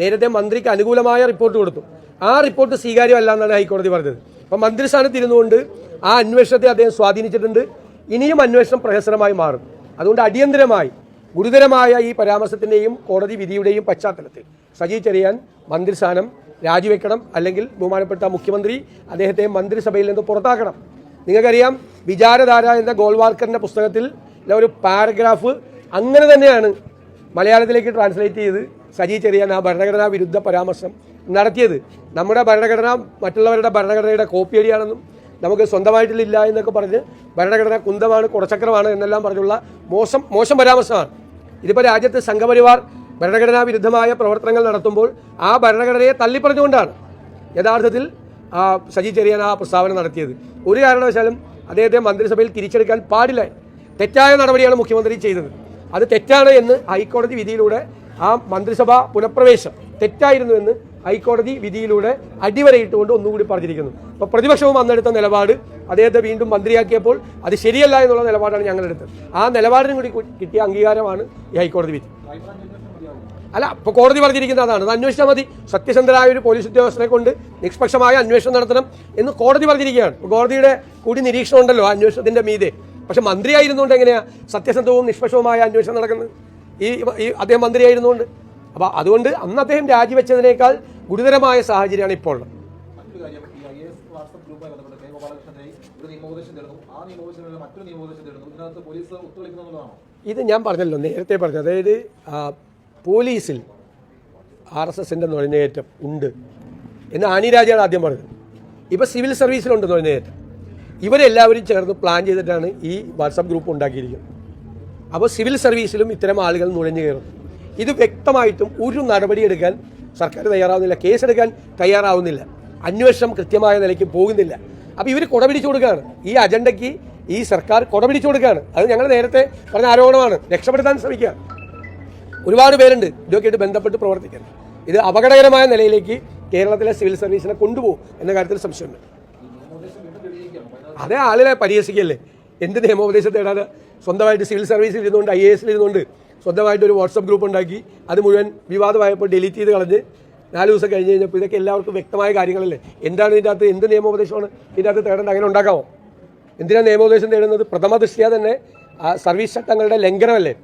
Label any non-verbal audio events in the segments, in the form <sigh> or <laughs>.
നേരത്തെ മന്ത്രിക്ക് അനുകൂലമായ റിപ്പോർട്ട് കൊടുത്തു. ആ റിപ്പോർട്ട് സ്വീകാര്യമല്ല എന്നാണ് ഹൈക്കോടതി പറഞ്ഞത്. അപ്പം മന്ത്രിസ്ഥാനത്ത് ഇരുന്നുകൊണ്ട് ആ അന്വേഷണത്തെ അദ്ദേഹം സ്വാധീനിച്ചിട്ടുണ്ട്. ഇനിയും അന്വേഷണം പ്രഹസനമായി മാറും. അതുകൊണ്ട് അടിയന്തരമായി ഗുരുതരമായ ഈ പരാമർശത്തിന്റെയും കോടതി വിധിയുടെയും പശ്ചാത്തലത്തിൽ സജി ചെറിയാൻ മന്ത്രിസ്ഥാനം രാജിവെക്കണം. അല്ലെങ്കിൽ ബഹുമാനപ്പെട്ട മുഖ്യമന്ത്രി അദ്ദേഹത്തെ മന്ത്രിസഭയിൽ നിന്ന് പുറത്താക്കണം. നിങ്ങൾക്കറിയാം വിചാരധാര എന്ന ഗോൾവാർക്കറിന്റെ പുസ്തകത്തിൽ ഒരു പാരഗ്രാഫ് അങ്ങനെ തന്നെയാണ് മലയാളത്തിലേക്ക് ട്രാൻസ്ലേറ്റ് ചെയ്ത് സജി ചെറിയാൻ ആ ഭരണഘടനാ വിരുദ്ധ പരാമർശം നടത്തിയത് നമ്മുടെ ഭരണഘടന മറ്റുള്ളവരുടെ ഭരണഘടനയുടെ കോപ്പിയടിയാണെന്നും നമുക്ക് സ്വന്തമായിട്ടില്ല എന്നൊക്കെ പറഞ്ഞ് ഭരണഘടന കുന്തമാണ് കുടച്ചക്രമാണ് എന്നെല്ലാം പറഞ്ഞുള്ള മോശം മോശം പരാമർശമാണ്. ഇതിപ്പോൾ രാജ്യത്ത് സംഘപരിവാർ ഭരണഘടനാ വിരുദ്ധമായ പ്രവർത്തനങ്ങൾ നടത്തുമ്പോൾ ആ ഭരണഘടനയെ തള്ളിപ്പറഞ്ഞുകൊണ്ടാണ് യഥാർത്ഥത്തിൽ സജി ചെറിയാൻ ആ പ്രസ്താവന നടത്തിയത്. ഒരു കാരണവശാലും അദ്ദേഹത്തെ മന്ത്രിസഭയിൽ തിരിച്ചെടുക്കാൻ പാടില്ല. തെറ്റായ നടപടിയാണ് മുഖ്യമന്ത്രി ചെയ്തത്. അത് തെറ്റാണ് എന്ന് ഹൈക്കോടതി വിധിയിലൂടെ ആ മന്ത്രിസഭാ പുനഃപ്രവേശം തെറ്റായിരുന്നു എന്ന് ഹൈക്കോടതി വിധിയിലൂടെ അടിവരയിട്ടുകൊണ്ട് ഒന്നുകൂടി പറഞ്ഞിരിക്കുന്നു. അപ്പോൾ പ്രതിപക്ഷവും അന്നെടുത്ത നിലപാട് അദ്ദേഹത്തെ വീണ്ടും മന്ത്രിയാക്കിയപ്പോൾ അത് ശരിയല്ല എന്നുള്ള നിലപാടാണ് ഞങ്ങളെടുത്തത്. ആ നിലപാടിനും കൂടി കിട്ടിയ അംഗീകാരമാണ് ഈ ഹൈക്കോടതി വിധി. അല്ല ഇപ്പോൾ കോടതി പറഞ്ഞിരിക്കുന്ന അതാണ്. അത് അന്വേഷിച്ചാൽ മതി. സത്യസന്ധരായ ഒരു പോലീസ് ഉദ്യോഗസ്ഥനെ കൊണ്ട് നിഷ്പക്ഷമായ അന്വേഷണം നടത്തണം എന്ന് കോടതി പറഞ്ഞിരിക്കുകയാണ്. കോടതിയുടെ കൂടി നിരീക്ഷണം ഉണ്ടല്ലോ അന്വേഷണത്തിന്റെ മീതെ. പക്ഷെ മന്ത്രിയായിരുന്നുകൊണ്ട് എങ്ങനെയാ സത്യസന്ധവും നിഷ്പക്ഷവുമായ അന്വേഷണം നടക്കുന്നത്? ഈ ഈ അദ്ദേഹം മന്ത്രിയായിരുന്നുകൊണ്ട്. അപ്പോൾ അതുകൊണ്ട് അന്ന് അദ്ദേഹം രാജിവെച്ചതിനേക്കാൾ ഗുരുതരമായ സാഹചര്യമാണ് ഇപ്പോൾ ഉള്ളത്. വാട്സ്ആപ്പ് ഗ്രൂപ്പുമായി ബന്ധപ്പെട്ട് ഒരു നിയമോപദേശം ആ നിയമോപദേശം മറ്റൊരു നിയമോപദേശം തരുന്നു ഇതിനകത്ത് പോലീസ് ഇത് ഞാൻ പറഞ്ഞല്ലോ നേരത്തെ പറഞ്ഞു. അതായത് പോലീസിൽ ആർ എസ് എസിന്റെ നുഴഞ്ഞേറ്റം ഉണ്ട് എന്ന് ആനി രാജയാണ് ആദ്യം പറഞ്ഞത് ഇപ്പോൾ സിവിൽ സർവീസിലുണ്ട് നുഴഞ്ഞേറ്റം ഇവരെല്ലാവരും ചേർന്ന് പ്ലാൻ ചെയ്തിട്ടാണ് ഈ വാട്സപ്പ് ഗ്രൂപ്പ് ഉണ്ടാക്കിയിരിക്കുന്നത്. അപ്പോൾ സിവിൽ സർവീസിലും ഇത്തരം ആളുകൾ നുഴഞ്ഞു കയറുന്നു. ഇത് വ്യക്തമായിട്ടും ഒരു നടപടിയെടുക്കാൻ സർക്കാർ തയ്യാറാവുന്നില്ല കേസെടുക്കാൻ തയ്യാറാവുന്നില്ല. അന്വേഷണം കൃത്യമായ നിലയ്ക്ക് പോകുന്നില്ല. അപ്പോൾ ഇവർ കുടപിടിച്ചു കൊടുക്കുകയാണ്. ഈ അജണ്ടയ്ക്ക് ഈ സർക്കാർ കുടപിടിച്ചു കൊടുക്കുകയാണ്. അത് ഞങ്ങൾ നേരത്തെ പറഞ്ഞ ആരോപണമാണ്. രക്ഷപ്പെടുത്താൻ ശ്രമിക്കുക ഒരുപാട് പേരുണ്ട്. ഇതൊക്കെയായിട്ട് ബന്ധപ്പെട്ട് പ്രവർത്തിക്കുന്നത് ഇത് അപകടകരമായ നിലയിലേക്ക് കേരളത്തിലെ സിവിൽ സർവീസിനെ കൊണ്ടുപോകും എന്ന കാര്യത്തിൽ സംശയമുണ്ട്. അതേ ആളിനെ പരിഹസിക്കല്ലേ എന്ത് നിയമോപദേശം തേടാതെ സ്വന്തമായിട്ട് സിവിൽ സർവീസിൽ ഇരുന്നുകൊണ്ട് ഐ എ എസിൽ ഇരുന്നുകൊണ്ട് സ്വന്തമായിട്ട് ഒരു വാട്സപ്പ് ഗ്രൂപ്പ് ഉണ്ടാക്കി അത് മുഴുവൻ വിവാദമായപ്പോൾ ഡിലീറ്റ് ചെയ്ത് കളഞ്ഞ് നാല് ദിവസം കഴിഞ്ഞ് കഴിഞ്ഞപ്പോൾ ഇതൊക്കെ എല്ലാവർക്കും വ്യക്തമായ കാര്യങ്ങളല്ലേ? എന്താണ് ഇതിന്റെ അകത്ത് എന്ത് നിയമോപദേശമാണ് ഇതിന്റെ അകത്ത് തേടേണ്ട അങ്ങനെ ഉണ്ടാക്കാമോ എന്തിനാണ് നിയമോപദേശം തേടുന്നത്? പ്രഥമ ദൃഷ്ടിയാ തന്നെ ആ സർവീസ് ചട്ടങ്ങളുടെ ലംഘനമല്ലേ?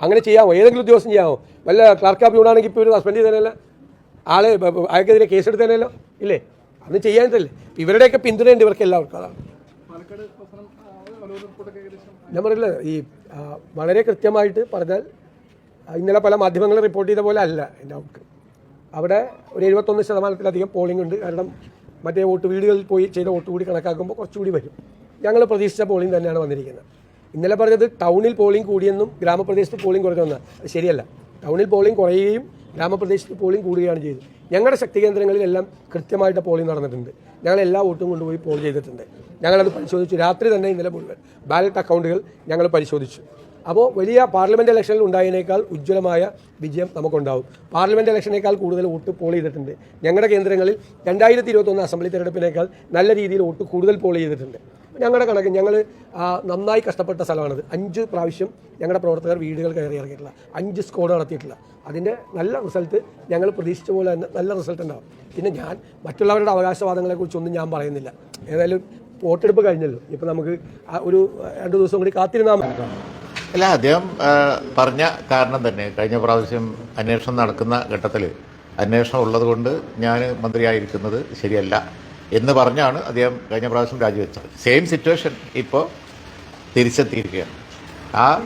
അങ്ങനെ ചെയ്യാമോ ഏതെങ്കിലും ഉദ്യോഗസ്ഥം ചെയ്യാമോ വല്ല ക്ലർക്ക് ഓഫ് യൂണാണെങ്കിൽ ഇപ്പോൾ ഇവർ സസ്പെൻഡ് ചെയ്തേനല്ല ആളെ അയാൾക്കെതിരെ കേസെടുത്തേനല്ലോ ഇല്ലേ? അത് ചെയ്യാനിട്ടല്ലേ ഇവരുടെയൊക്കെ പിന്തുണയുണ്ട് ഇവർക്ക് എല്ലാവർക്കും അതാണ് ഞാൻ പറയില്ല ഈ വളരെ കൃത്യമായിട്ട് പറഞ്ഞാൽ ഇന്നലെ പല മാധ്യമങ്ങളും റിപ്പോർട്ട് ചെയ്ത പോലെ അല്ല എന്റെ ഔട്ട്കം അവിടെ ഒരു എഴുപത്തൊന്ന് ശതമാനത്തിലധികം പോളിംഗ് ഉണ്ട്. കാരണം മറ്റേ വോട്ട് വീടുകളിൽ പോയി ചെയ്ത വോട്ട് കൂടി കണക്കാക്കുമ്പോൾ കുറച്ചുകൂടി വരും. ഞങ്ങൾ പ്രതീക്ഷിച്ച പോളിംഗ് തന്നെയാണ് വന്നിരിക്കുന്നത്. ഇന്നലെ പറഞ്ഞത് ടൗണിൽ പോളിംഗ് കൂടിയെന്നും ഗ്രാമപ്രദേശത്ത് പോളിംഗ് കുറഞ്ഞെന്ന് അത് ശരിയല്ല. ടൗണിൽ പോളിംഗ് കുറയുകയും ഗ്രാമപ്രദേശത്ത് പോളിംഗ് കൂടുകയാണ് ചെയ്തത്. ഞങ്ങളുടെ ശക്തി കേന്ദ്രങ്ങളിലെല്ലാം കൃത്യമായിട്ട് പോളിംഗ് നടന്നിട്ടുണ്ട്. ഞങ്ങൾ എല്ലാ വോട്ടും കൊണ്ടുപോയി പോൾ ചെയ്തിട്ടുണ്ട്. ഞങ്ങളത് പരിശോധിച്ചു. രാത്രി തന്നെ ഇന്നലെ മുഴുവൻ ബാലറ്റ് അക്കൗണ്ടുകൾ ഞങ്ങൾ പരിശോധിച്ചു. അപ്പോൾ വലിയ പാർലമെന്റ് ഇലക്ഷനിൽ ഉണ്ടായതിനേക്കാൾ ഉജ്ജ്വലമായ വിജയം നമുക്കുണ്ടാവും. പാർലമെന്റ് ഇലക്ഷനേക്കാൾ കൂടുതൽ വോട്ട് പോൾ ചെയ്തിട്ടുണ്ട്. ഞങ്ങളുടെ കേന്ദ്രങ്ങളിൽ രണ്ടായിരത്തി ഇരുപത്തൊന്ന് അസംബ്ലി തെരഞ്ഞെടുപ്പിനേക്കാൾ നല്ല രീതിയിൽ വോട്ട് കൂടുതൽ പോൾ ചെയ്തിട്ടുണ്ട്. ഞങ്ങളുടെ കണക്ക് ഞങ്ങൾ നന്നായി കഷ്ടപ്പെട്ട സ്ഥലമാണത്. അഞ്ച് പ്രാവശ്യം ഞങ്ങളുടെ പ്രവർത്തകർ വീടുകൾ കയറി ഇറങ്ങിയിട്ടില്ല. അഞ്ച് സ്കോഡ് നടത്തിയിട്ടില്ല. അതിന്റെ നല്ല റിസൾട്ട് ഞങ്ങൾ പ്രതീക്ഷിച്ച പോലെ തന്നെ നല്ല റിസൾട്ട് ഉണ്ടാവും. പിന്നെ ഞാൻ മറ്റുള്ളവരുടെ അവകാശവാദങ്ങളെക്കുറിച്ചൊന്നും ഞാൻ പറയുന്നില്ല. ഏതായാലും വോട്ടെടുപ്പ് കഴിഞ്ഞല്ലോ. ഇപ്പം നമുക്ക് ഒരു രണ്ട് ദിവസം കൂടി കാത്തിരുന്നാൽ അല്ല അദ്ദേഹം പറഞ്ഞ കാരണം തന്നെ കഴിഞ്ഞ പ്രാവശ്യം അന്വേഷണം നടക്കുന്ന ഘട്ടത്തിൽ അന്വേഷണം ഉള്ളതുകൊണ്ട് ഞാൻ മന്ത്രിയായിരിക്കുന്നത് ശരിയല്ല. എന്ന് പറഞ്ഞാണ് അദ്ദേഹം കഴിഞ്ഞ പ്രാവശ്യം രാജിവെച്ചത്. സെയിം സിറ്റുവേഷൻ ഇപ്പോൾ തിരിച്ചെത്തിയിരിക്കുകയാണ്. ആ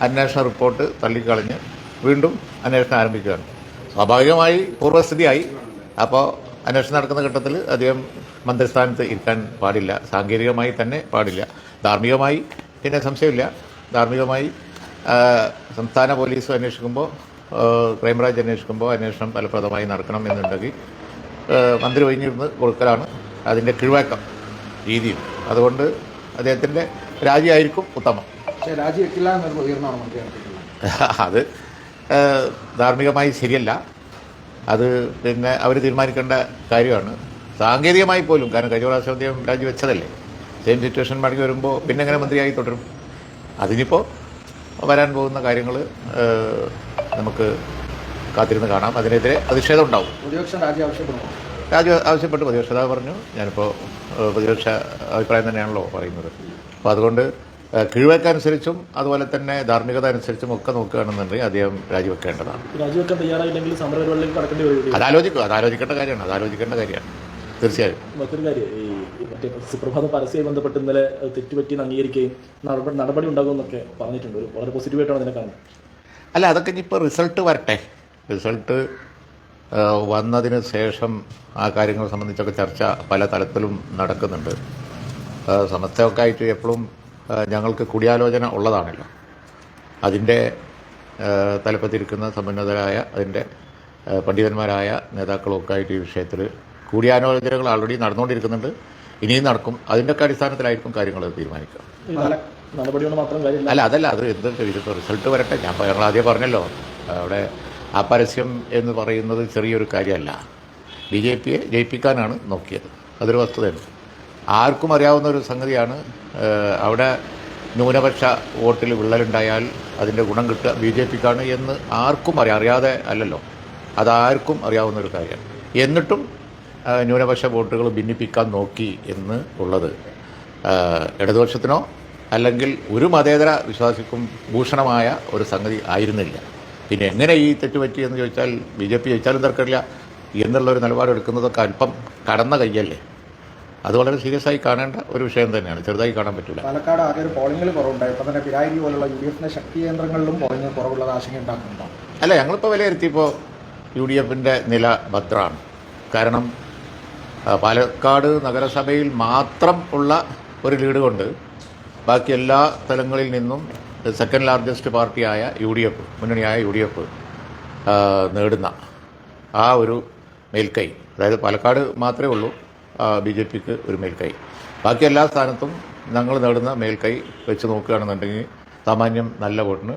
അന്വേഷണ റിപ്പോർട്ട് തള്ളിക്കളഞ്ഞ് വീണ്ടും അന്വേഷണം ആരംഭിക്കുകയാണ്. സ്വാഭാവികമായി പൂർവസ്ഥിതിയായി. അപ്പോൾ അന്വേഷണം നടക്കുന്ന ഘട്ടത്തിൽ അദ്ദേഹം മന്ത്രിസ്ഥാനത്ത് ഇരിക്കാൻ പാടില്ല. സാങ്കേതികമായി തന്നെ പാടില്ല. ധാർമ്മികമായി പിന്നെ സംശയമില്ല. ധാർമ്മികമായി സംസ്ഥാന പോലീസ് അന്വേഷിക്കുമ്പോൾ ക്രൈംബ്രാഞ്ച് അന്വേഷിക്കുമ്പോൾ അന്വേഷണം ഫലപ്രദമായി നടക്കണം എന്നുണ്ടെങ്കിൽ മന്ത്രി ഒഴിഞ്ഞിരുന്ന് കൊടുക്കലാണ് അതിന്റെ കിഴിവാക്കം രീതിയും. അതുകൊണ്ട് അദ്ദേഹത്തിന്റെ രാജിയായിരിക്കും ഉത്തമം. പക്ഷേ രാജിവെക്കില്ല എന്നൊരു പ്രതികരണമാണ് മന്ത്രി <laughs> അത് ധാർമ്മികമായി ശരിയല്ല. അത് പിന്നെ അവർ തീരുമാനിക്കേണ്ട കാര്യമാണ്. സാങ്കേതികമായി പോലും കാരണം കഴിഞ്ഞ പ്രാവശ്യം അദ്ദേഹം രാജിവെച്ചതല്ലേ സെയിം സിറ്റുവേഷൻ മടങ്ങി വരുമ്പോൾ പിന്നെ എങ്ങനെ മന്ത്രിയായി തുടരും? അതിനിപ്പോൾ വരാൻ പോകുന്ന കാര്യങ്ങൾ നമുക്ക് കാത്തിരുന്ന് കാണാം. അതിനെതിരെ പ്രതിഷേധം ഉണ്ടാവും. പ്രതിപക്ഷം രാജി ആവശ്യപ്പെടുന്നു രാജി ആവശ്യപ്പെട്ട്. പ്രതിപക്ഷ നേതാവ് പറഞ്ഞു. ഞാനിപ്പോൾ പ്രതിപക്ഷ അഭിപ്രായം തന്നെയാണല്ലോ പറയുന്നത്. അപ്പോൾ അതുകൊണ്ട് ഏഹ്, കീഴ്വഴക്കനുസരിച്ചും അതുപോലെ തന്നെ ധാർമ്മികത അനുസരിച്ചും ഒക്കെ നോക്കുകയാണെന്നുണ്ടെങ്കിൽ അദ്ദേഹം രാജിവെക്കേണ്ടതാണ്. രാജിവെക്കാൻ തയ്യാറായില്ലെങ്കിൽ സമരപരിപാടിയിലേക്ക് കടക്കേണ്ടി വരും അതാലോചിക്കും. അതാലോചിക്കേണ്ട കാര്യമാണ്. അതാലോചിക്കേണ്ട കാര്യമാണ്. തീർച്ചയായും. മറ്റൊരു കാര്യം ഈ ഈ മറ്റേ സുപ്രഭാത പരസ്യമായി ബന്ധപ്പെട്ട് ഇന്നലെ തെറ്റുപറ്റി അംഗീകരിക്കുകയും നടപടി നടപടി ഉണ്ടാകുമെന്നൊക്കെ പറഞ്ഞിട്ടുണ്ട്. ഒരു വളരെ പോസിറ്റീവായിട്ടാണ് അതിനെ കാണുന്നത്. അല്ല അതൊക്കെ ഇനിയിപ്പോൾ റിസൾട്ട് വരട്ടെ. റിസൾട്ട് വന്നതിന് ശേഷം ആ കാര്യങ്ങൾ സംബന്ധിച്ചൊക്കെ ചർച്ച പല തലത്തിലും നടക്കുന്നുണ്ട്. സമസ്തയൊക്കെ ആയിട്ട് എപ്പോഴും ഞങ്ങൾക്ക് കൂടിയാലോചന ഉള്ളതാണല്ലോ. അതിന്റെ തലപ്പത്തിരിക്കുന്ന സമ്പന്നതരായ അതിന്റെ പണ്ഡിതന്മാരായ നേതാക്കളൊക്കെ ആയിട്ട് ഈ വിഷയത്തിൽ കൂടിയാലോചനകൾ ആൾറെഡി നടന്നുകൊണ്ടിരിക്കുന്നുണ്ട്. ഇനിയും നടക്കും. അതിന്റെയൊക്കെ അടിസ്ഥാനത്തിലായിരിക്കും കാര്യങ്ങൾ തീരുമാനിക്കുക. അല്ല അതല്ല. അത് എന്ത് റിസൾട്ട് വരട്ടെ. ഞാൻ ഞങ്ങൾ ആദ്യം പറഞ്ഞല്ലോ. അവിടെ ആ പരസ്യം എന്ന് പറയുന്നത് ചെറിയൊരു കാര്യമല്ല. ബി ജെ പിയെ ജയിപ്പിക്കാനാണ് നോക്കിയത്. അതൊരു വസ്തുതയാണ്. ആർക്കും അറിയാവുന്ന ഒരു സംഗതിയാണ് അവിടെ ന്യൂനപക്ഷ വോട്ടിൽ വിള്ളലുണ്ടായാൽ അതിന്റെ ഗുണം കിട്ടുക ബി ജെ പിക്കാണ് എന്ന് ആർക്കും അറിയാം. അറിയാതെ അല്ലല്ലോ. അതാർക്കും അറിയാവുന്ന ഒരു കാര്യമാണ്. എന്നിട്ടും ന്യൂനപക്ഷ വോട്ടുകൾ ഭിന്നിപ്പിക്കാൻ നോക്കി എന്ന് ഉള്ളത്. ഇടതുപക്ഷത്തിനോ അല്ലെങ്കിൽ ഒരു മതേതര വിശ്വാസിക്കും ഭൂഷണമായ ഒരു സംഗതി ആയിരുന്നില്ല. പിന്നെ എങ്ങനെ ഈ തെറ്റ് എന്ന് ചോദിച്ചാൽ ബി ജെ പി ജയിച്ചാലും തർക്കമില്ല എന്നുള്ള ഒരു നിലപാടെടുക്കുന്നതൊക്കെ അല്പം കടന്ന കയ്യല്ലേ? അത് വളരെ സീരിയസ് ആയി കാണേണ്ട ഒരു വിഷയം തന്നെയാണ്. ചെറുതായി കാണാൻ പറ്റില്ല പാലക്കാട് ആകെ ഒരു പോളിംഗിൽ കുറവുണ്ട് ഇപ്പം തന്നെ പിരായി പോലുള്ള യു ഡി എഫിന്റെ ശക്തി കേന്ദ്രങ്ങളിലും പോളിംഗ് കുറവുള്ളത് ആശങ്ക ഉണ്ടാക്കുന്നുണ്ടോ? അല്ല ഞങ്ങളിപ്പോൾ വിലയിരുത്തിയപ്പോൾ യു ഡി എഫിന്റെ നില ഭദ്രമാണ്. കാരണം പാലക്കാട് നഗരസഭയിൽ മാത്രം ഉള്ള ഒരു ലീഡ് കൊണ്ട് ബാക്കി എല്ലാ സ്ഥലങ്ങളിൽ നിന്നും സെക്കൻഡ് ലാർജസ്റ്റ് പാർട്ടിയായ യു ഡി എഫ് മുന്നണിയായ യു ഡി എഫ് നേടുന്ന ആ ഒരു മേൽക്കൈ. അതായത് പാലക്കാട് മാത്രമേ ഉള്ളൂ ബി ജെ പിക്ക് ഒരു മേൽക്കൈ. ബാക്കി എല്ലാ സ്ഥാനത്തും ഞങ്ങൾ നേടുന്ന മേൽക്കൈ വെച്ച് നോക്കുകയാണെന്നുണ്ടെങ്കിൽ സാമാന്യം നല്ല വോട്ടിന്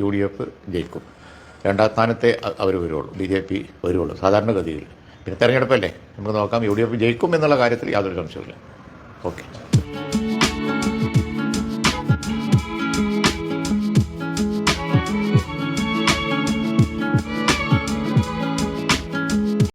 യു ഡി എഫ് ജയിക്കും. രണ്ടാം സ്ഥാനത്തെ അവർ വരുള്ളൂ ബി ജെ പി വരുള്ളൂ സാധാരണഗതിയിൽ. പിന്നെ തെരഞ്ഞെടുപ്പല്ലേ? നമുക്ക് നോക്കാം യു ഡി എഫ് ജയിക്കും എന്നുള്ള കാര്യത്തിൽ യാതൊരു സംശയമില്ല ഓക്കെ.